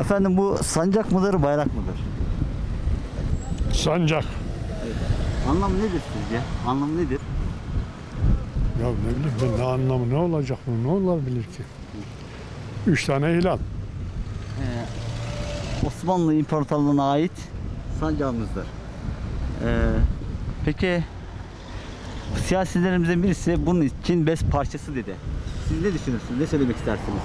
Efendim bu sancak mıdır, bayrak mıdır? Sancak. Anlamı nedir sizce? Anlamı nedir? Ya ne bileyim ben ne anlamı ne olacak bu ne olabilir ki? Üç tane hilal. Osmanlı İmparatorluğu'na ait sancağımızdır. Ee, peki siyasilerimizden birisi bunun için bez parçası dedi. Siz ne düşünürsünüz? Ne söylemek istersiniz?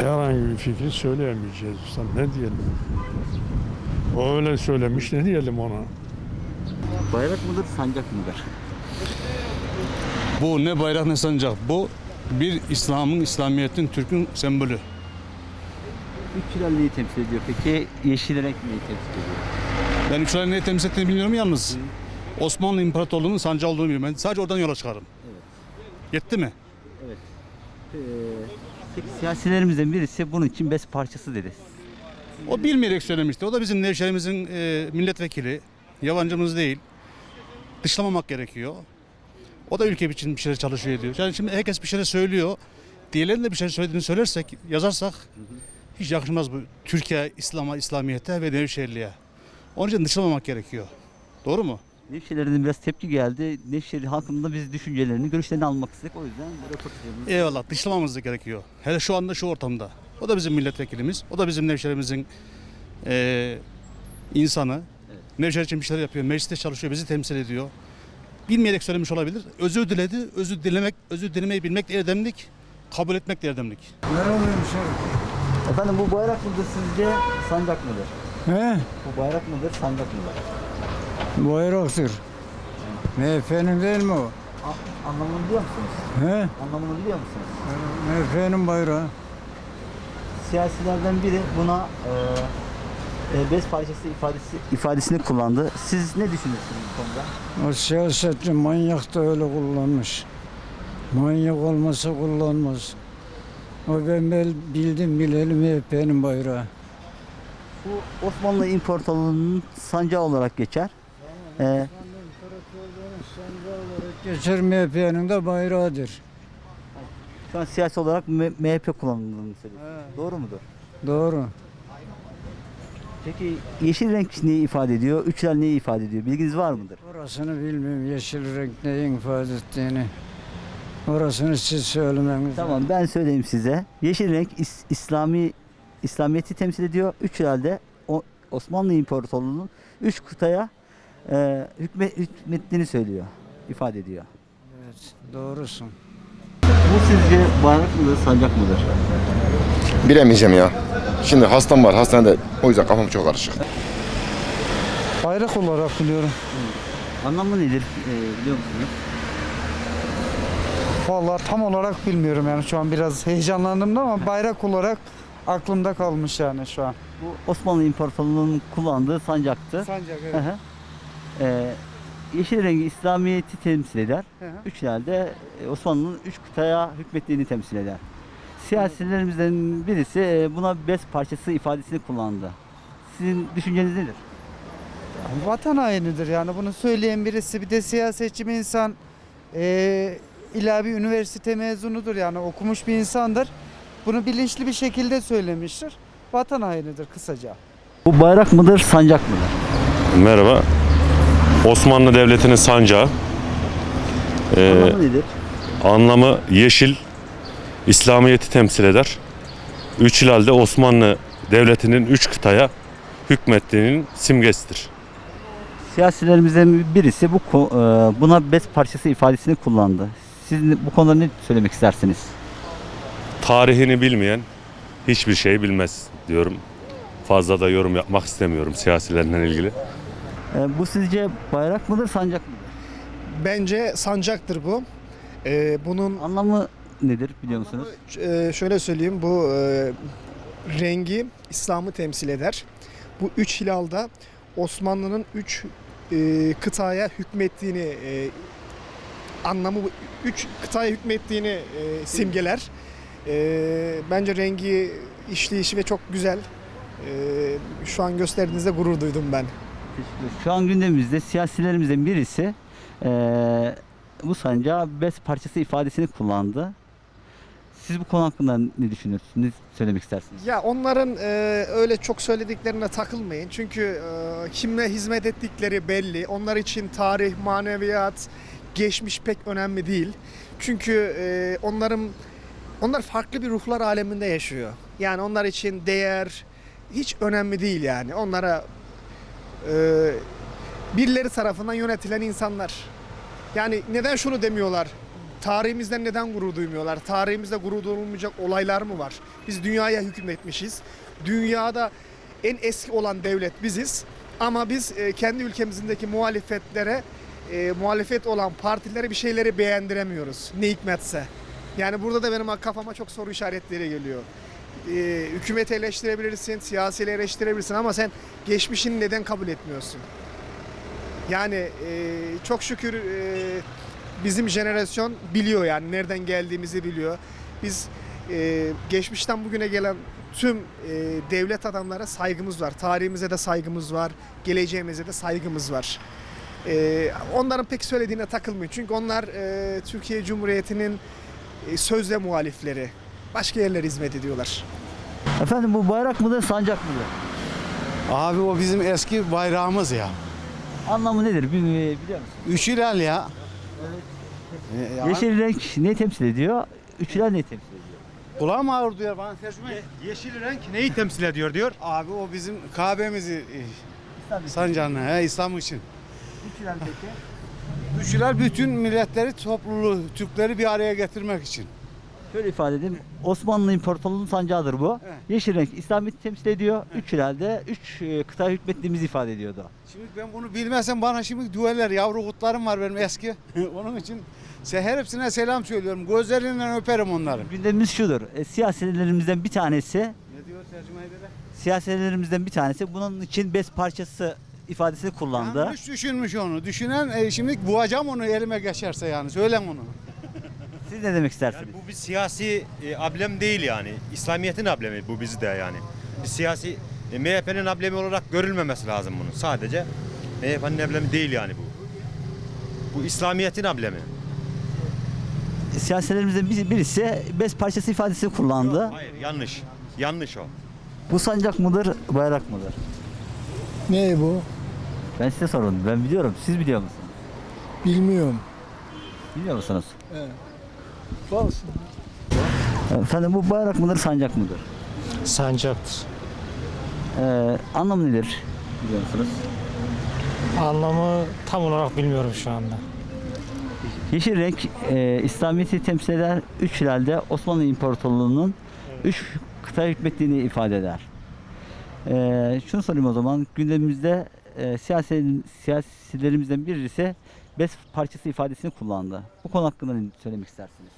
Herhangi bir fikri söyleyemeyeceğiz usta ne diyelim? O öyle söylemiş ne diyelim ona? Bayrak mıdır, sancak mıdır? Bu ne bayrak ne sancak. Bu bir İslam'ın, İslamiyet'in, Türk'ün sembolü. Üç hilal neyi temsil ediyor? Peki yeşil renk neyi temsil ediyor? Ben üç ayın neyi temsil ettiğini bilmiyorum yalnız. Osmanlı İmparatorluğu'nun sancağı olduğunu biliyorum. Ben sadece oradan yola çıkarım. Yetti mi? Ee, peki siyasilerimizden birisi bunun için bez parçası dedi. O bilmeyerek söylemişti. O da bizim Nevşehir'imizin e, milletvekili. Yabancımız değil. Dışlamamak gerekiyor. O da ülke için bir şeyler çalışıyor diyor. Yani şimdi herkes bir şeyler söylüyor. Diğerlerinin de bir şey söylediğini söylersek, yazarsak hiç yakışmaz bu Türkiye, İslam'a, İslamiyet'e ve Nevşehirli'ye. Onun için dışlamamak gerekiyor. Doğru mu? Nevşehir'den biraz tepki geldi. Nevşehir halkının da biz düşüncelerini, görüşlerini almak istedik. O yüzden bu röportajımızı Eyvallah dışlamamız da gerekiyor. Hele şu anda şu ortamda. O da bizim milletvekilimiz. O da bizim Nevşehir'imizin eee insanı. Nevşehir için bir şeyler yapıyor. Mecliste çalışıyor. Bizi temsil ediyor. Bilmeyerek söylemiş olabilir. Özür diledi. Özür dilemek, özür dilemeyi bilmek de erdemlik. Kabul etmek de erdemlik. Efendim bu bayrak mıdır sizce, sancak mıdır? He? Bu bayrak mıdır, sancak mıdır? Bayraktır. MHP'nin değil mi o? A- anlamını biliyor musunuz? He? Anlamını biliyor musunuz? MHP'nin bayrağı. Siyasilerden biri buna e, e, bez parçası ifadesi ifadesini kullandı. Siz ne düşünüyorsunuz bu konuda? O siyasetçi manyak da öyle kullanmış. Manyak olmasa kullanmaz. O ben bel- bildim bileli MHP'nin bayrağı. Bu Osmanlı İmparatorluğu'nun sancağı olarak geçer. E, Geçer MHP'nin de bayrağıdır. şu an siyasi olarak M- MHP kullanıldığını söylüyorsunuz. Doğru mudur? Doğru. Peki yeşil renk neyi ifade ediyor? Üçler neyi ifade ediyor? Bilginiz var mıdır? Orasını bilmiyorum yeşil renk neyin ifade ettiğini. Orasını siz söylemeniz Tamam ben söyleyeyim size. Yeşil renk İs- İslami İslamiyet'i temsil ediyor. Üç herhalde o, Osmanlı İmparatorluğu'nun üç kıtaya e, hükme, hükmettiğini söylüyor. ifade ediyor. Evet, doğrusun. Bu sizce bayrak mıdır, sancak mıdır? Bilemeyeceğim ya. Şimdi hastam var hastanede. O yüzden kafam çok karışık. Bayrak olarak biliyorum. Anlamı nedir e, biliyor musunuz? Vallahi tam olarak bilmiyorum yani şu an biraz heyecanlandım da ama bayrak olarak aklımda kalmış yani şu an. Bu Osmanlı İmparatorluğu'nun kullandığı sancaktı. Sancak Hı hı. E, yeşil rengi İslamiyet'i temsil eder. Hı hı. Üç herhalde e, Osmanlı'nın üç kıtaya hükmettiğini temsil eder. Siyasilerimizden birisi e, buna bez parçası ifadesini kullandı. Sizin düşünceniz nedir? Vatan hainidir yani bunu söyleyen birisi bir de siyasetçi bir insan eee illa bir üniversite mezunudur yani okumuş bir insandır. Bunu bilinçli bir şekilde söylemiştir. Vatan hainidir kısaca. Bu bayrak mıdır, sancak mıdır? Merhaba. Osmanlı Devleti'nin sancağı. Ee, Anlamı nedir? anlamı yeşil, İslamiyet'i temsil eder. Üç hilalde Osmanlı Devleti'nin üç kıtaya hükmettiğinin simgesidir. Siyasilerimizden birisi bu e, buna bez parçası ifadesini kullandı. Siz bu konuda ne söylemek istersiniz? Tarihini bilmeyen hiçbir şey bilmez diyorum. Fazla da yorum yapmak istemiyorum siyasilerle ilgili. E, Bu sizce bayrak mıdır, sancak mıdır? Bence sancaktır bu. Ee, bunun Anlamı nedir biliyor musunuz? e, şöyle söyleyeyim bu e, rengi İslam'ı temsil eder. Bu üç hilalda Osmanlı'nın üç e, kıtaya hükmettiğini e, anlamı bu üç kıtaya hükmettiğini e, simgeler. E, bence rengi işleyişi ve çok güzel. E, şu an gösterdiğinizde gurur duydum ben. Şu an gündemimizde siyasilerimizden birisi e, bu sancağı bez parçası ifadesini kullandı. Siz bu konu hakkında ne düşünüyorsunuz? Ne söylemek istersiniz? Ya onların e, öyle çok söylediklerine takılmayın. Çünkü e, kimle hizmet ettikleri belli. Onlar için tarih, maneviyat, geçmiş pek önemli değil. Çünkü e, onların onlar farklı bir ruhlar aleminde yaşıyor. Yani onlar için değer hiç önemli değil yani. Onlara e, birileri tarafından yönetilen insanlar. Yani neden şunu demiyorlar? Tarihimizden neden gurur duymuyorlar? Tarihimizde gurur duyulmayacak olaylar mı var? Biz dünyaya hükmetmişiz. Dünyada en eski olan devlet biziz. Ama biz e, kendi ülkemizindeki muhalefetlere, e, muhalefet olan partilere bir şeyleri beğendiremiyoruz. Ne hikmetse. Yani burada da benim kafama çok soru işaretleri geliyor. E, hükümeti eleştirebilirsin, siyasileri eleştirebilirsin ama sen geçmişini neden kabul etmiyorsun? Yani e, çok şükür e, bizim jenerasyon biliyor yani nereden geldiğimizi biliyor. Biz e, geçmişten bugüne gelen tüm e, devlet adamlara saygımız var. Tarihimize de saygımız var. Geleceğimize de saygımız var. E, onların pek söylediğine takılmayın. Çünkü onlar e, Türkiye Cumhuriyeti'nin e, sözde muhalifleri. Başka yerlere hizmet ediyorlar. Efendim bu bayrak mıdır, sancak mıdır? Abi o bizim eski bayrağımız ya. Anlamı nedir Bil- biliyor musunuz? Üç hilal ya. Ee, ya Yeşil renk ne temsil ediyor? Üç hilal ne temsil ediyor? Kulağım ağrıyor diyor bana tercüme. Yeşil renk neyi temsil ediyor diyor. Abi o bizim Kabe'mizi e, sancağını he, İslam için. Üç hilal peki? Üç hilal bütün milletleri, topluluğu, Türkleri bir araya getirmek için. Şöyle ifade edeyim. Osmanlı İmparatorluğu'nun sancağıdır bu. Evet. Yeşil renk İslamiyet'i temsil ediyor. Üç hilalde üç e, kıta hükmettiğimizi ifade ediyordu. Şimdi ben bunu bilmezsem bana şimdi düeller, yavru kutlarım var benim eski. Onun için her hepsine selam söylüyorum. Gözlerinden öperim onları. Gündemimiz şudur. E, siyasilerimizden bir tanesi Ne diyor tercüme ederek? siyasilerimizden bir tanesi bunun için bez parçası ifadesini kullandı. Yanlış düşünmüş onu. Düşünen e, şimdi boğacağım onu elime geçerse yani. Söylem onu. Siz ne demek istersiniz? Yani bu bir siyasi e, ablem değil yani. İslamiyet'in ablemi bu bizde yani. Bir siyasi e, MHP'nin ablemi olarak görülmemesi lazım bunun. Sadece MHP'nin ablemi değil yani bu. Bu İslamiyet'in ablemi. Siyasilerimizden bir- birisi bez parçası ifadesini kullandı. Hayır yanlış. Yanlış o. Bu sancak mıdır, bayrak mıdır? Ne bu? Ben size sorun. Ben biliyorum. Siz biliyor musunuz? Bilmiyorum. Biliyor musunuz? Olsun. Efendim bu bayrak mıdır, sancak mıdır? Sancaktır. Ee, anlamı nedir? Biliyor musunuz? Anlamı tam olarak bilmiyorum şu anda. Yeşil renk e, İslamiyet'i temsil eder. Üç hilalde Osmanlı İmparatorluğu'nun üç kıta hükmettiğini ifade eder. E, şunu sorayım o zaman. Gündemimizde e, siyasi, siyasilerimizden birisi bez parçası ifadesini kullandı. Bu konu hakkında ne söylemek istersiniz?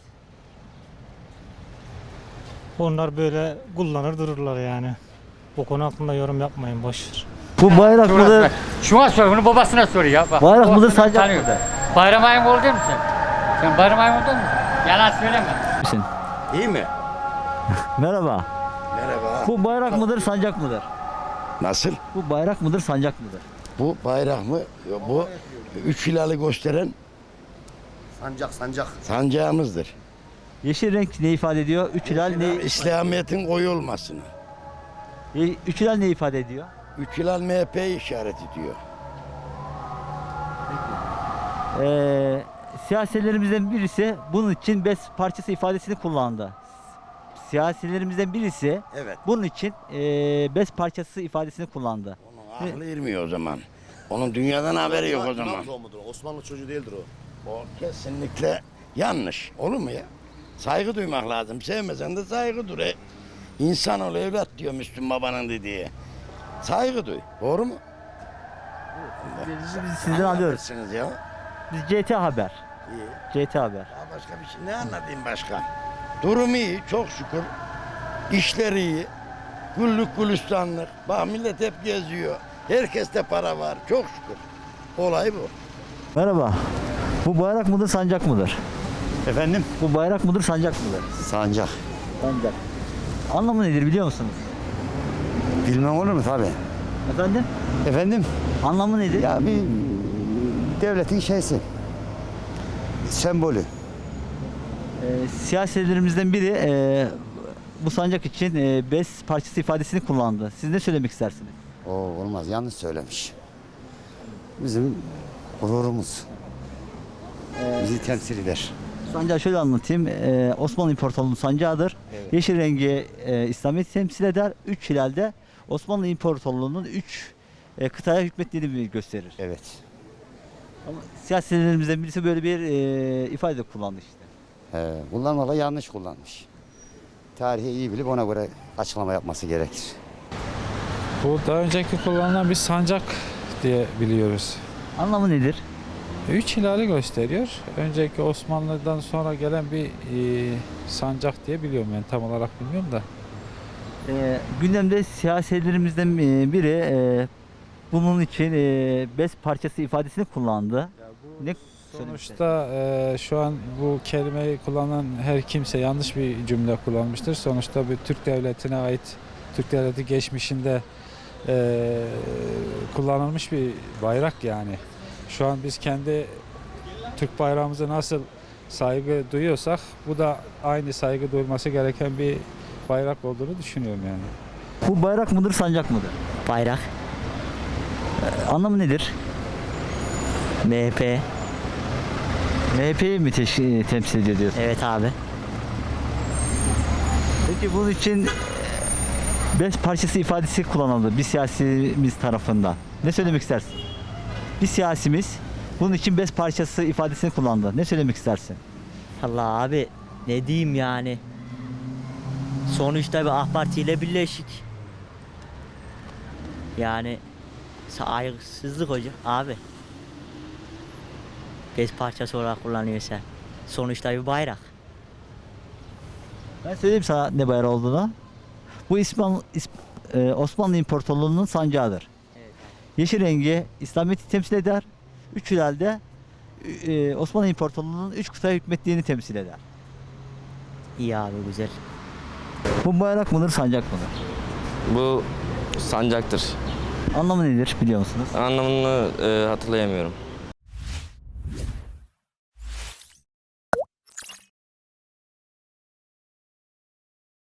Onlar böyle kullanır dururlar yani. Bu konu hakkında yorum yapmayın boşver. Bu bayrak mıdır? Şuna sor, bunu babasına sor ya. Bak, Bayrak mıdır, sancak tanıyor. mıdır? Bayram ayım oldu musun sen? Sen bayram ayım oldun mu? Yalan söyleme. Misin? İyi mi? Merhaba. Merhaba. Bu bayrak mıdır, sancak mıdır? Nasıl? Bu bayrak mıdır, sancak mıdır? Bu bayrak mı? Bu üç hilali gösteren sancak sancak. Sancağımızdır. Yeşil renk ne ifade ediyor? Üç hilal ne? İslamiyet'in koyu olmasını. E, Üç hilal ne ifade ediyor? Üç hilal MHP'yi işaret ediyor. Ee, siyasilerimizden birisi bunun için bez parçası ifadesini kullandı. Siyasilerimizden birisi Evet. bunun için e, bez parçası ifadesini kullandı. Aklı ermiyor o zaman. Onun dünyadan haberi yok o zaman. Osmanlı çocuğu değildir o. O kesinlikle yanlış. Olur mu ya? Saygı duymak lazım. Sevmesen de saygı dur. E, İnsan ol evlat diyor Müslüm babanın dediği. Saygı duy. Doğru mu? Biz sizden alıyoruz. Anlatırsınız ya. Biz CT Haber. İyi. CT Haber. Daha başka bir şey. Ne anlatayım başka? Durum iyi. Çok şükür. İşleri iyi. Güllük gülistanlık. Bak millet hep geziyor. Herkeste para var. Çok şükür. Olay bu. Merhaba. Bu bayrak mıdır, sancak mıdır? Efendim? Bu bayrak mıdır, sancak mıdır? Sancak. Sancak. Anlamı nedir biliyor musunuz? Bilmem olur mu tabi. Efendim? Efendim? Anlamı nedir? Ya bir devletin şeysi. Sembolü. Ee, siyasilerimizden biri e, bu sancak için e, bez parçası ifadesini kullandı. Siz ne söylemek istersiniz? O olmaz yanlış söylemiş. Bizim gururumuz. Bizi temsil eder. Sancağı şöyle anlatayım. Ee, Osmanlı İmparatorluğu'nun sancağıdır. Evet. Yeşil rengi e, İslamiyet'i temsil eder. Üç hilalde Osmanlı İmparatorluğu'nun üç e, kıtaya hükmettiğini gösterir. Evet. Ama siyasilerimizden birisi böyle bir e, ifade kullandı işte. He, kullanmalı yanlış kullanmış. Tarihi iyi bilip ona göre açıklama yapması gerekir. Bu daha önceki kullanılan bir sancak diye biliyoruz. Anlamı nedir? Üç hilali gösteriyor. Önceki Osmanlı'dan sonra gelen bir e, sancak diye biliyorum yani tam olarak bilmiyorum da. Ee, gündemde siyasilerimizden e, biri e, bunun için e, bez parçası ifadesini kullandı. Ne Sonuçta e, şu an bu kelimeyi kullanan her kimse yanlış bir cümle kullanmıştır. Sonuçta bir Türk devletine ait, Türk devleti geçmişinde e, kullanılmış bir bayrak yani. Şu an biz kendi Türk bayrağımıza nasıl saygı duyuyorsak bu da aynı saygı duyulması gereken bir bayrak olduğunu düşünüyorum yani. Bu bayrak mıdır, sancak mıdır? Bayrak. Ee, anlamı nedir? MHP. MHP'yi mi teş- temsil ediyor diyorsun? Evet abi. Peki bunun için e, bez parçası ifadesi kullanıldı bir siyasimiz tarafından. Ne söylemek istersin? Bir siyasimiz bunun için bez parçası ifadesini kullandı. Ne söylemek istersin? Allah abi ne diyeyim yani. Sonuçta bir AK Parti ile birleşik. Yani saygısızlık hocam abi. Bez parçası olarak kullanıyorsa. Sonuçta bir bayrak. Ben söyleyeyim sana ne bayrağı olduğunu. Bu İspan, İs- e, Osmanlı İmparatorluğu'nun sancağıdır. Yeşil rengi İslamiyet'i temsil eder. Üç hilalde e, Osmanlı İmparatorluğu'nun üç kıtaya hükmettiğini temsil eder. İyi abi güzel. Bu bayrak mıdır, sancak mıdır? Bu sancaktır. Anlamı nedir biliyor musunuz? Anlamını e, hatırlayamıyorum.